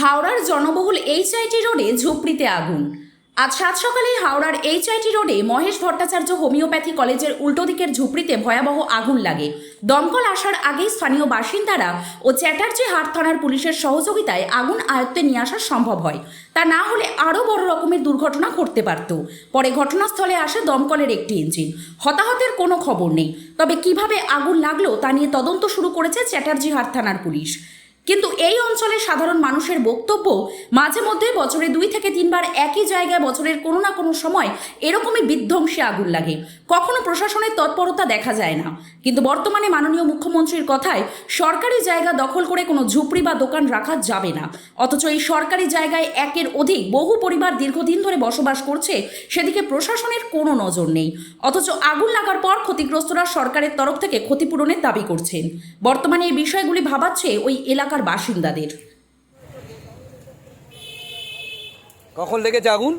হাওড়ার জনবহুল এইচআইটি রোডে ঝুপড়িতে আগুন। আজ সাত সকালে হাওড়ার এইচআইটি রোডে মহেশ ভট্টাচার্য হোমিওপ্যাথি কলেজের উল্টো দিকের ঝুপড়িতে ভয়াবহ আগুন লাগে। দমকল আসার আগেই স্থানীয় বাসিন্দারা ও চ্যাটার্জি হাট থানার পুলিশের সহযোগিতায় আগুন আয়ত্তে নিয়ে আসা সম্ভব হয়। তা না হলে আরও বড় রকমের দুর্ঘটনা ঘটতে পারত। পরে ঘটনাস্থলে আসে দমকলের একটি ইঞ্জিন। হতাহতের কোনো খবর নেই। তবে কীভাবে আগুন লাগল তা নিয়ে তদন্ত শুরু করেছে চ্যাটার্জি হাট থানার পুলিশ। কিন্তু এই অঞ্চলের সাধারণ মানুষের বক্তব্য মাঝে মধ্যে বছরে দুই থেকে তিনবার একই জায়গায় বছরের কোনো না কোনো সময় এরকমই বিধ্বংসী আগুন লাগে। কখনো প্রশাসনের তৎপরতা দেখা যায় না। কিন্তু বর্তমানে মাননীয় মুখ্যমন্ত্রীর কথায় সরকারি জায়গা দখল করে কোনো ঝুপড়ি বা দোকান রাখা যাবে না। অথচ এই সরকারি জায়গায় একের অধিক বহু পরিবার দীর্ঘদিন ধরে বসবাস করছে, সেদিকে প্রশাসনের কোনো নজর নেই। অথচ আগুন লাগার পর ক্ষতিগ্রস্তরা সরকারের তরফ থেকে ক্ষতিপূরণের দাবি করছেন। বর্তমানে এই বিষয়গুলি ভাবাচ্ছে ওই এলাকার বাসিন্দাদের। কখন লেগেছে আগুন?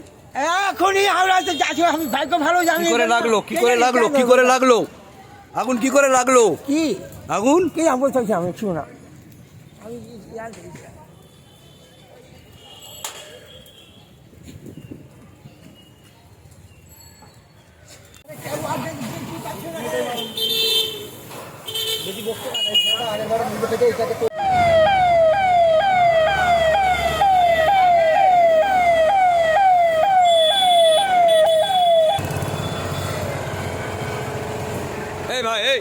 এখনই হাওড়াতে যাচ্ছি আমি ভাগ্য ভালো জানি কি করে লাগল? কি করে লাগল? কি করে লাগল? আগুন কি করে লাগল? কি? আগুন? কি আমি বলতে চাইছি আমি শুনো আমি ইয়ার দেখি। এই ভাই এই।